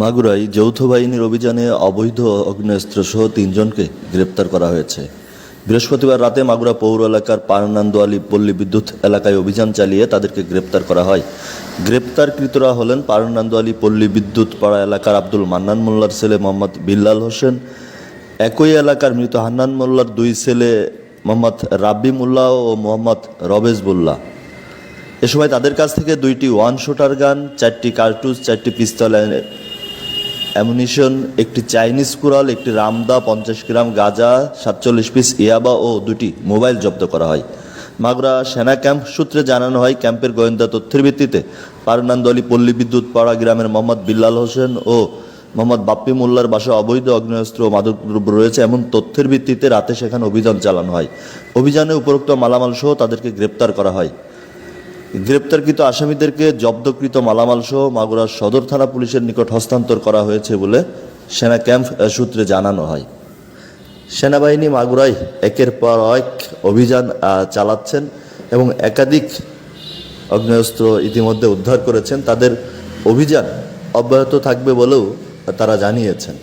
মাগুরায় যৌথ বাহিনীর অভিযানে অবৈধ অগ্নেয়াস্ত্র সহ তিনজনকে গ্রেপ্তার করা হয়েছে। বৃহস্পতিবার রাতে মাগুরা পৌর এলাকার পারনান্দোয়ালি পল্লী বিদ্যুৎ এলাকায় অভিযান চালিয়ে তাদেরকে গ্রেপ্তার করা হয়। গ্রেপ্তারকৃতরা হলেন পারনান্দোয়ালি পল্লী বিদ্যুৎ পাড়া এলাকার আব্দুল মান্নান মোল্লার ছেলে মোহাম্মদ বিল্লাল হোসেন, একই এলাকার মৃত হান্নান মোল্লার দুই ছেলে মোহাম্মদ রাব্বি মোল্লা ও মোহাম্মদ রবেজ মোল্লা। এ সময় তাদের কাছ থেকে দুইটি ওয়ান শুটার গান, চারটি কার্টুজ, চারটি পিস্তল অ্যামুনিশন একটি চাইনিজ কুড়াল, একটি রামদা পঞ্চাশ গ্রাম গাঁজা, সাতচল্লিশ পিস ইয়াবা ও দুটি মোবাইল জব্দ করা হয়। মাগুরা সেনা ক্যাম্প সূত্রে জানানো হয়, ক্যাম্পের গোয়েন্দা তথ্যের ভিত্তিতে পারনান্দলি পল্লী বিদ্যুৎ পাড়া গ্রামের মোহাম্মদ বিল্লাল হোসেন ও মোহাম্মদ বাপ্পি মোল্লার বাসায় অবৈধ অগ্নেয়াস্ত্র ও মাদকদ্রব্য রয়েছে এমন তথ্যের ভিত্তিতে রাতে সেখানে অভিযান চালানো হয়। অভিযানে উপরোক্ত মালামাল সহ তাদেরকে গ্রেপ্তার করা হয়। গ্রেপ্তারকৃত আসামিদেরকে জব্দকৃত মালামাল সহ মাগুরার সদর থানা পুলিশের নিকট হস্তান্তর করা হয়েছে বলে সেনা ক্যাম্প সূত্রে জানানো হয়। সেনাবাহিনী মাগুরায় একের পর এক অভিযান চালাচ্ছেন এবং একাধিক অগ্নেয়াস্ত্র ইতিমধ্যে উদ্ধার করেছেন। তাদের অভিযান অব্যাহত থাকবে বলেও তারা জানিয়েছেন।